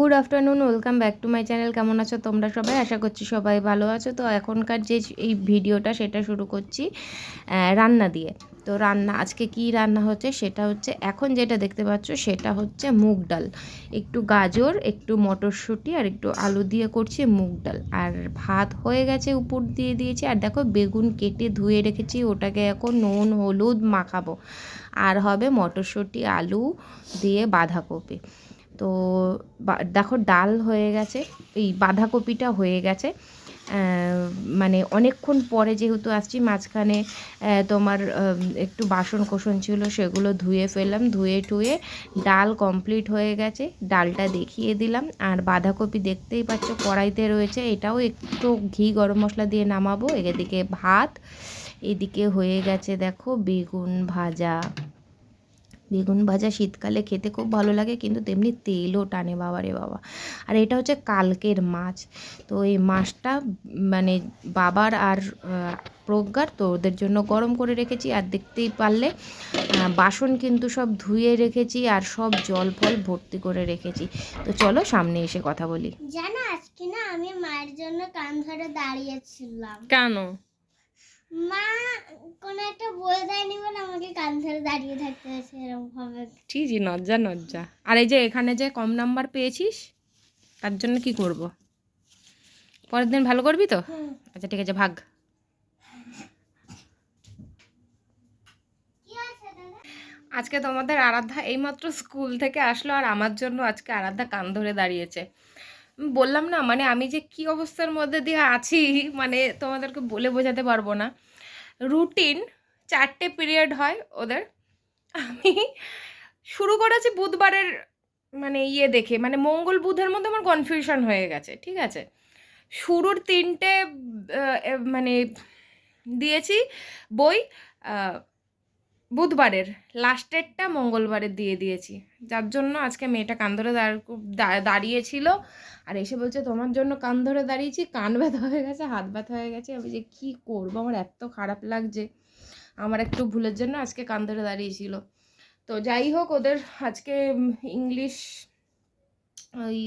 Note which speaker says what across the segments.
Speaker 1: Good afternoon, welcome back to my channel. কেমন আছো তোমরা সবাই? আশা করছি সবাই ভালো আছো। তো এখনকার যে এই ভিডিওটা, সেটা শুরু করছি রান্না দিয়ে। তো রান্না, আজকে কি রান্না হচ্ছে? সেটা হচ্ছে, এখন যেটা দেখতে পাচ্ছ, সেটা হচ্ছে মুগ ডাল। একটু গাজর, একটু মটরশুঁটি আর একটু আলু দিয়ে করছি মুগ ডাল। আর ভাত হয়ে গেছে, উপর দিয়ে দিয়েছি। আর দেখো, বেগুন কেটে ধুয়ে রেখেছি, ওটাকে এখন নুন, হলুদ মাখাবো। আর হবে মটরশুঁটি, আলু দিয়ে বাঁধাকপি। তো দেখো ডাল হয়ে গেছে, এই বাঁধাকপিটা হয়ে গেছে। মানে অনেকক্ষণ পরে যেহেতু আসছি, মাঝখানে তোমার একটু বাসন কোসন ছিল, সেগুলো ধুয়ে ফেললাম, ধুয়ে টুয়ে ডাল কমপ্লিট হয়ে গেছে, ডালটা দেখিয়ে দিলাম। আর বাঁধাকপি দেখতেই পাচ্ছ, কড়াইতে রয়েছে, এটাও একটু ঘি গরম মশলা দিয়ে নামাবো, এদিকে ভাত, এদিকে হয়ে গেছে দেখো বেগুন ভাজা। বেগুন ভাজা শীতকালে খেতে খুব ভালো লাগে কিন্তু তেমনি তেলও টানে বাবা রে বাবা। আর এটা হচ্ছে কালকের মাছ। তো এই মাছটা মানে বাবার আর প্রজ্ঞার তো ওদের জন্য গরম করে রেখেছি। আর দেখতেই পারলে বাসন কিন্তু সব ধুয়ে রেখেছি আর সব জল ফল ভর্তি করে রেখেছি। তো চলো সামনে এসে কথা বলি।
Speaker 2: জানো আজকে না আমি মায়ের জন্য কান ধরে দাঁড়িয়েছিলাম।
Speaker 1: কেন?
Speaker 2: মা কোনো একটা বই দেয়নি বলে আমাকে কান ধরে দাঁড়িয়ে থাকতে হয়েছে এরকম ভাবে
Speaker 1: ঠিকই নজ্জা নজ্জা। আর এই যে এখানে যে কম নাম্বার পেয়েছিস তার জন্য কি করব? পরের দিন ভালো করবি তো? আচ্ছা ঠিক আছে ভাগ। আজকে তোমাদের আরাধ্যা এইমাত্র স্কুল থেকে আসলো আর আমার জন্য আজকে আরাধ্যা কান ধরে দাঁড়িয়েছে। বললাম না মানে আমি যে কি অবস্থার মধ্যে দিয়ে আছি মানে তোমাদেরকে বলে বোঝাতে পারব না। রুটিন চারটে পিরিয়ড হয় ওদের। আমি শুরু করেছি বুধবারের মানে ইয়ে দেখে মানে মঙ্গল বুধের মধ্যে আমার কনফিউশন হয়ে গেছে, ঠিক আছে? শুরুর তিনটে মানে দিয়েছি বই বুধবারের লাস্টেরটা মঙ্গলবারের দিয়ে দিয়েছি। যার জন্য আজকে মেয়েটা কান ধরে দাঁড়িয়েছিল। আর এসে বলছে তোমার জন্য কান ধরে দাঁড়িয়েছি কান ব্যথা হয়ে গেছে হাত ব্যথা হয়ে গেছে। আমি যে কী করব? আমার এত খারাপ লাগছে। আমার একটু ভুলের জন্য আজকে কান ধরে দাঁড়িয়েছিল। তো যাই হোক ওদের আজকে ইংলিশ ওই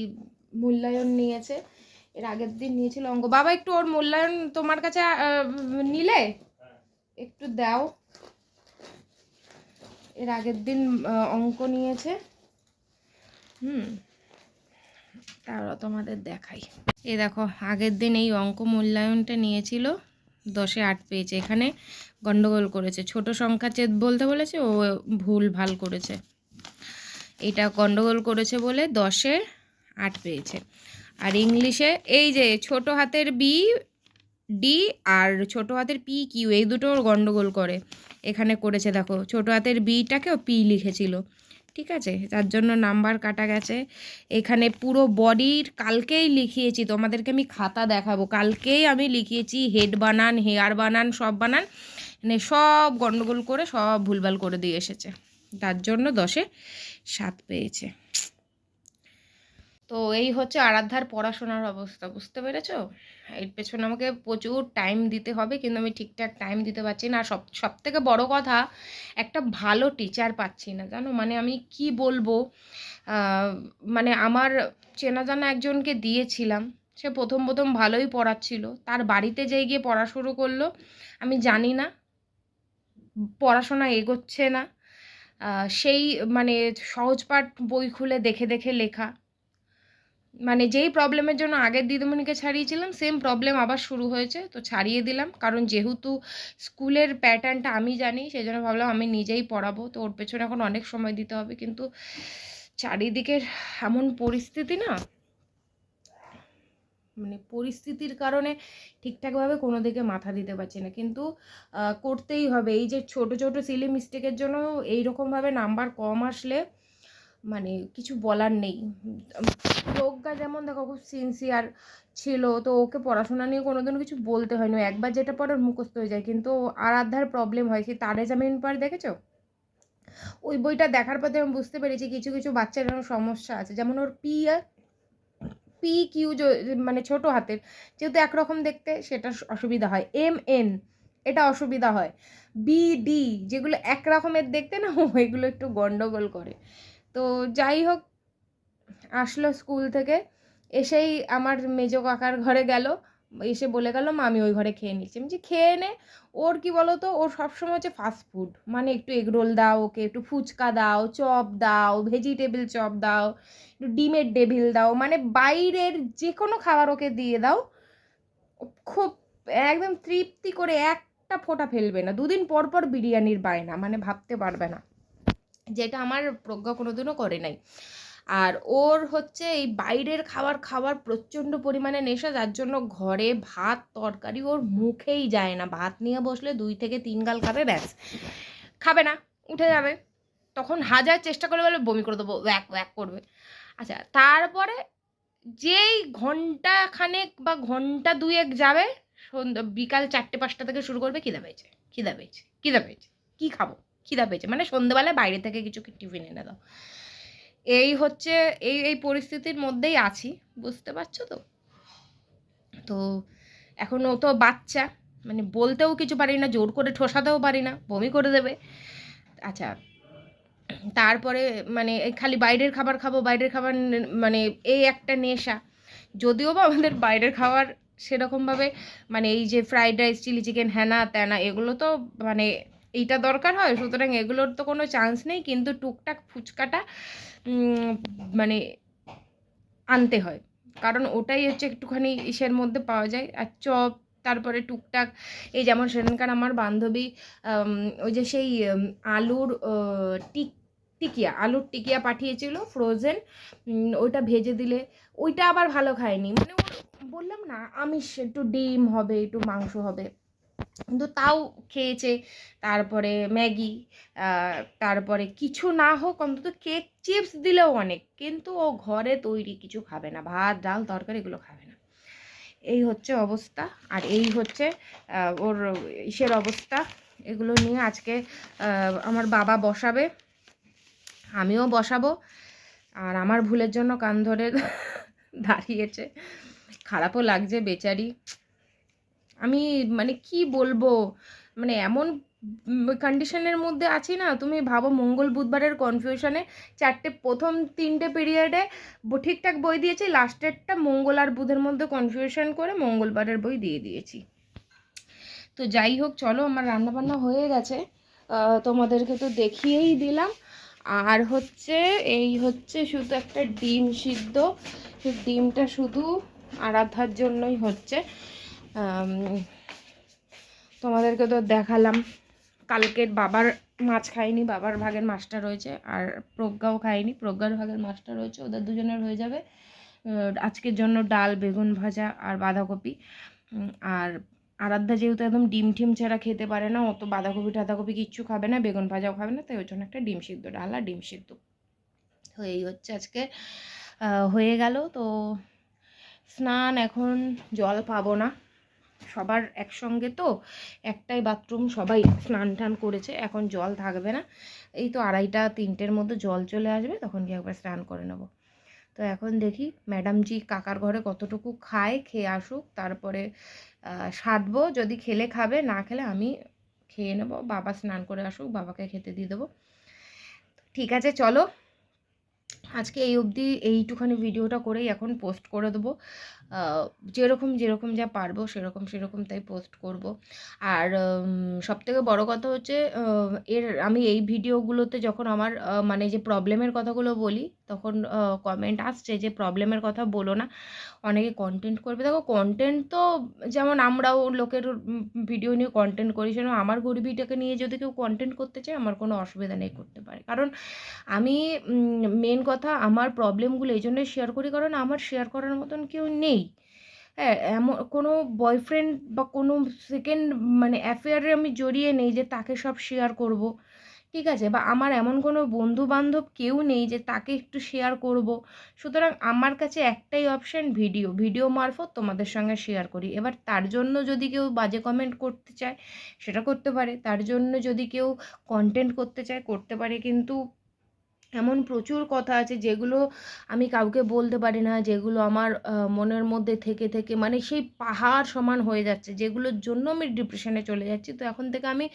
Speaker 1: মূল্যায়ন নিয়েছে। এর আগের দিন নিয়েছিল অঙ্গ বাবা একটু ওর মূল্যায়ন তোমার কাছে নিলে? একটু দাও। এর আগের দিন অঙ্ক নিয়েছে। হুম তারও তোমাদের দেখাই। এ দেখো, আগের দিন এই অঙ্ক মূল্যায়নটা নিয়েছিল, দশে আট পেয়েছে। এখানে গন্ডগোল করেছে। ছোট সংখ্যা চেদ বলতে বলেছে, ও ভুল ভালো করেছে। এটা গন্ডগোল করেছে বলে দশে আট পেয়েছে। আর ইংলিশে এই যে ছোট হাতের বি ডি আর ছোট হাতের পি কিউ, এই দুটো ওর গন্ডগোল করে। এখানে করেছে, দেখো, ছোট হাতের বিটাকেও পি লিখেছিল। ঠিক আছে? তার জন্য নাম্বার কাটা গেছে। এখানে পুরো বডির কালকেই লিখিয়েছি, তোমাদেরকে আমি খাতা দেখাবো। কালকেই আমি লিখিয়েছি, হেড বানান, হেয়ার বানান, সব বানান। মানে সব গন্ডগোল করে, সব ভুলভাল করে দিয়ে এসেছে। তার জন্য দশে সাত পেয়েছে। তো এই হচ্ছে আরাধ্যার পড়াশোনার অবস্থা, বুঝতে পেরেছ? এর পেছনে আমাকে প্রচুর টাইম দিতে হবে, কিন্তু আমি ঠিকঠাক টাইম দিতে পারছি না। আর সব সব থেকে বড় কথা, একটা ভালো টিচার পাচ্ছি না, জানো? মানে আমি কি বলব? মানে আমার চেনা জানা একজনকে দিয়েছিলাম, সে প্রথম প্রথম ভালোই পড়াচ্ছিল। তার বাড়িতে যেই গিয়ে পড়া শুরু করল, আমি জানি না, পড়াশোনা এগোচ্ছে না। সেই মানে সহজপাঠ বই খুলে দেখে দেখে লেখা। মানে যেই প্রবলেমের জন্য আগের দিদিমণিকে ছাড়িয়েছিলাম সেম প্রবলেম আবার শুরু হয়েছে। তো ছাড়িয়ে দিলাম, কারণ যেহেতু স্কুলের প্যাটার্নটা আমি জানি সেই জন্য ভাবলাম আমি নিজেই পড়াবো। তো ওর পেছনে এখন অনেক সময় দিতে হবে, কিন্তু চারিদিকের এমন পরিস্থিতি না মানে পরিস্থিতির কারণে ঠিকঠাকভাবে কোনো দিকে মাথা দিতে পারছি না। কিন্তু করতেই হবে। এই যে ছোট ছোট সিলি মিস্টেকের জন্য এইরকমভাবে নাম্বার কম আসলে মানে কিছু বলার নেই। প্রজ্ঞা যেমন দেখো খুব সিনসিয়ার ছিল, তো ওকে পড়াশোনা নিয়ে কোনোদিনও কিছু বলতে হয়নি। একবার যেটা পড়ে ওর মুখস্থ হয়ে যায়, কিন্তু আরাধ্যার প্রবলেম হয়। কি তারে জামিন পার দেখেছ? ওই বইটা দেখার পর আমি বুঝতে পেরেছি কিছু কিছু বাচ্চার সমস্যা আছে। যেমন ওর পি আর পি কিউ মানে ছোট হাতের, যেহেতু একরকম দেখতে, সেটা অসুবিধা হয়। এম এন এটা অসুবিধা হয়। বি ডি যেগুলো এক রকমের দেখতে না, ওইগুলো একটু গন্ডগোল করে। তো যাই হোক আসলো স্কুল থেকে এসেই আমার মেজো কাকার ঘরে গেল এসে বলে গেল মা আমি ওই ঘরে খেয়ে নিচ্ছি। আমি বলছি, খেয়ে নে। ওর কি বলো তো ওর সবসময় হচ্ছে ফাস্ট ফুড মানে একটু এগরোল দাও ওকে একটু ফুচকা দাও চপ দাও ভেজিটেবল চপ দাও একটু ডিমের ডেভিল দাও মানে বাইরের যে কোনো খাবার ওকে দিয়ে দাও খুব একদম তৃপ্তি করে একটা ফোঁটা ফেলবে না। দুদিন পর পর বিরিয়ানির বায়না মানে ভাবতে পারবে না। যেটা আমার প্রজ্ঞা কোনোদিনও করে নাই। আর ওর হচ্ছে এই বাইরের খাবার খাওয়ার প্রচণ্ড পরিমাণে নেশা, যার জন্য ঘরে ভাত, তরকারি ওর মুখেই যায় না। ভাত নিয়ে বসলে দুই থেকে তিন গাল খাবে, ব্যাস। খাবে না, উঠে যাবে। তখন হাজার চেষ্টা করে বলে বমি করে দেবো, ওয়াক ওয়াক করবে। আচ্ছা তারপরে যেই ঘণ্টা খানেক বা ঘণ্টা দুয়েক যাবে, সন্ধ্যা, বিকাল চারটে পাঁচটা থেকে শুরু করবে, খিদা পেয়েছে খিদা পেয়েছে খিদা পেয়েছে। কী খাব? খিদা পেয়েছে। মানে সন্ধ্যেবেলায় বাইরে থেকে কিছু টিফিন এনে দাও। এই হচ্ছে, এই এই পরিস্থিতির মধ্যেই আছি, বুঝতে পারছ তো? তো এখন ও তো বাচ্চা মানে বলতেও কিছু পারি না, জোর করে ঠোসাতেও পারি না, বমি করে দেবে। আচ্ছা তারপরে মানে খালি বাইরের খাবার খাব, বাইরের খাবার মানে এই একটা নেশা। যদিও বা আমাদের বাইরের খাবার সেরকমভাবে মানে এই যে ফ্রাইড রাইস, চিলি চিকেন, হ্যানা ত্যানা, এগুলো তো মানে এইটা দরকার হয়, সুতরাং এগুলোর তো কোনো চান্স নেই, কিন্তু টুকটাক ফুচকাটা মানে আনতে হয়। কারণ ওটাই হচ্ছে একটুখানি ইসের মধ্যে পাওয়া যায়। আর চপ, তারপরে টুকটাক, এই যেমন সেখানকার আমার বান্ধবী ওই যে সেই আলুর টিক, টিকিয়া, আলুর টিকিয়া পাঠিয়েছিল ফ্রোজেন ওইটা ভেজে দিলে, ওইটা আবার ভালো খায়নি। মানে বললাম না, আমিষ, একটু ডিম হবে, একটু মাংস হবে। কিন্তু তাও খেয়েছে। তারপরে ম্যাগি তারপরে কিছু না হোক, অন্তত কেক চিপস দিলেও অনেক। কিন্তু ও ঘরে তৈরি কিছু খাবে না। ভাত, ডাল, তরকারি এগুলো খাবে না। এই হচ্ছে অবস্থা। আর এই হচ্ছে ওর ইসের অবস্থা। এগুলো নিয়ে আজকে আমার বাবা বসাবে। আমিও বসাবো। আর আমার ভুলের জন্য কান ধরে দাঁড়িয়েছে। খারাপও লাগছে বেচারি। আমি মানে কি বলব? মানে এমন কন্ডিশনের মধ্যে আছি না, তুমি ভাবো মঙ্গল বুধবারের কনফিউশনে চারটে, প্রথম তিনটে পিরিয়ডে ঠিকঠাক বই দিয়েছি লাস্টেরটা মঙ্গল আর বুধের মধ্যে কনফিউশন করে মঙ্গলবারের বই দিয়ে দিয়েছি। তো যাই হোক, চলো আমার রান্নাবান্না হয়ে গেছে। তোমাদেরকে তো দেখিয়েই দিলাম। আর হচ্ছে, এই হচ্ছে শুধু একটা ডিম সিদ্ধ। ডিমটা শুধু আরাধার জন্যই হচ্ছে। তোমাদেরকে তো দেখালাম। কালকের বাবার মাছ খায়নি বাবার ভাগের মাছটা রয়েছে, আর প্রজ্ঞাও খায়নি প্রজ্ঞার ভাগের মাছটা রয়েছে, ওদের দুজনের হয়ে যাবে। আজকের জন্য ডাল, বেগুন ভাজা আর বাঁধাকপি। আর আরাধ্যা যেহেতু একদম ডিম টিম ছাড়া খেতে পারে না অত বাঁধাকপি, টাধাকপি কিচ্ছু খাবে না, বেগুন ভাজাও খাবে না, তাই ওই জন্য একটা ডিম সিদ্ধ ডাল আর ডিম সিদ্ধ। তো এই হচ্ছে আজকে হয়ে গেল। তো স্নান এখন জল পাবো না। সবার একসঙ্গে তো একটাই বাথরুম সবাই স্নান টান করেছে, এখন জল থাকবে না। এই তো আড়াইটা তিনটের মধ্যে জল চলে আসবে, তখন গিয়ে একবার স্নান করে নেব। তো এখন দেখি ম্যাডামজি কাকার ঘরে কতটুকু খায়, খেয়ে আসুক, তারপরে সাধবো, যদি খেলে খাবে, না খেলে আমি খেয়ে নেব, বাবা স্নান করে আসুক, বাবাকে খেতে দিয়ে দেবো। ঠিক আছে, চলো। আজকে এই অবধি এইটুখানি ভিডিওটা করেই এখন পোস্ট করে দেবো। যেরকম যেরকম যা পারব সেরকম সেরকম তাই পোস্ট করব। আর সব থেকে বড় কথা হচ্ছে এর আমি এই ভিডিওগুলোতে যখন আমার মানে যে প্রবলেমের কথাগুলো বলি, তখন কমেন্ট আসছে যে প্রবলেমের কথা বলো না। অনেকে কন্টেন্ট করবে। দেখো কন্টেন্ট তো যেমন আমরাও লোকের ভিডিও নিয়ে কন্টেন্ট করি, সেরকম আমার গরিবিটাকে নিয়ে যদি কেউ কন্টেন্ট করতে চায়, আমার কোনো অসুবিধা নেই করতে পারে। কারণ আমি মেন কথা আমার প্রবলেমগুলো এই জন্যই শেয়ার করি। কারণ আমার শেয়ার করার মতন কেউ নেই। হ্যাঁ এমন কোনো বয়ফ্রেন্ড বা কোনো সেকেন্ড মানে অ্যাফেয়ারে আমি জড়িয়ে নেই যে তাকে সব শেয়ার করব। ঠিক আছে? বা আমার এমন কোনো বন্ধু বান্ধব কেউ নেই যে তাকে একটু শেয়ার করব। সুতরাং আমার কাছে একটাই অপশান ভিডিও ভিডিও মারফত তোমাদের সঙ্গে শেয়ার করি। এবার তার জন্য যদি কেউ বাজে কমেন্ট করতে চায়, সেটা করতে পারে। তার জন্য যদি কেউ কন্টেন্ট করতে চায়, করতে পারে। কিন্তু এমন প্রচুর কথা আছে যেগুলো আমি কাউকে বলতে পারি না, যেগুলো আমার মনের মধ্যে থেকে থেকে মানে সেই পাহাড় সমান হয়ে যাচ্ছে, যেগুলোর জন্য আমি ডিপ্রেশনে চলে যাচ্ছি। তো এখন থেকে আমি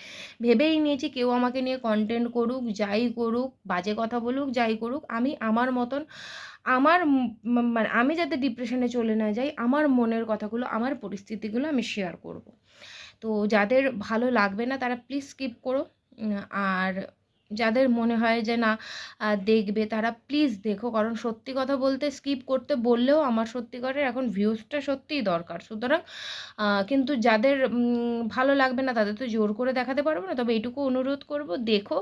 Speaker 1: ভেবেই নিয়েছি কেউ আমাকে নিয়ে কন্টেন্ট করুক, যাই করুক, বাজে কথা বলুক, যাই করুক, আমি আমার মতন, আমার মানে আমি যাতে ডিপ্রেশনে চলে না যাই, আমার মনের কথাগুলো, আমার পরিস্থিতিগুলো আমি শেয়ার করব। তো যাদের ভালো লাগবে না তারা প্লিজ স্কিপ করো আর যাদের মনে হয় যে না দেখবে তারা প্লিজ দেখো। কারণ সত্যি কথা বলতে স্কিপ করতে বললেও আমার সত্যিকারের এখন ভিউজটা সত্যিই দরকার। সুতরাং কিন্তু যাদের ভালো লাগবে না তাদের তো জোর করে দেখাতে পারব না। তবে এইটুকু অনুরোধ করব, দেখো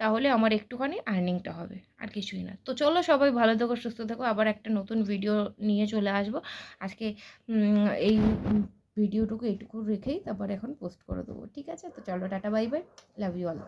Speaker 1: তাহলে আমার একটুখানি আর্নিংটা হবে। আর কিছুই না। তো চলো সবাই ভালো থেকো, সুস্থ থেকো। আবার একটা নতুন ভিডিও নিয়ে চলে আসব। আজকে এই ভিডিওটুকু এইটুকু রেখেই তারপর এখন পোস্ট করে দেবো। ঠিক আছে? তো চলো tata bye bye love you all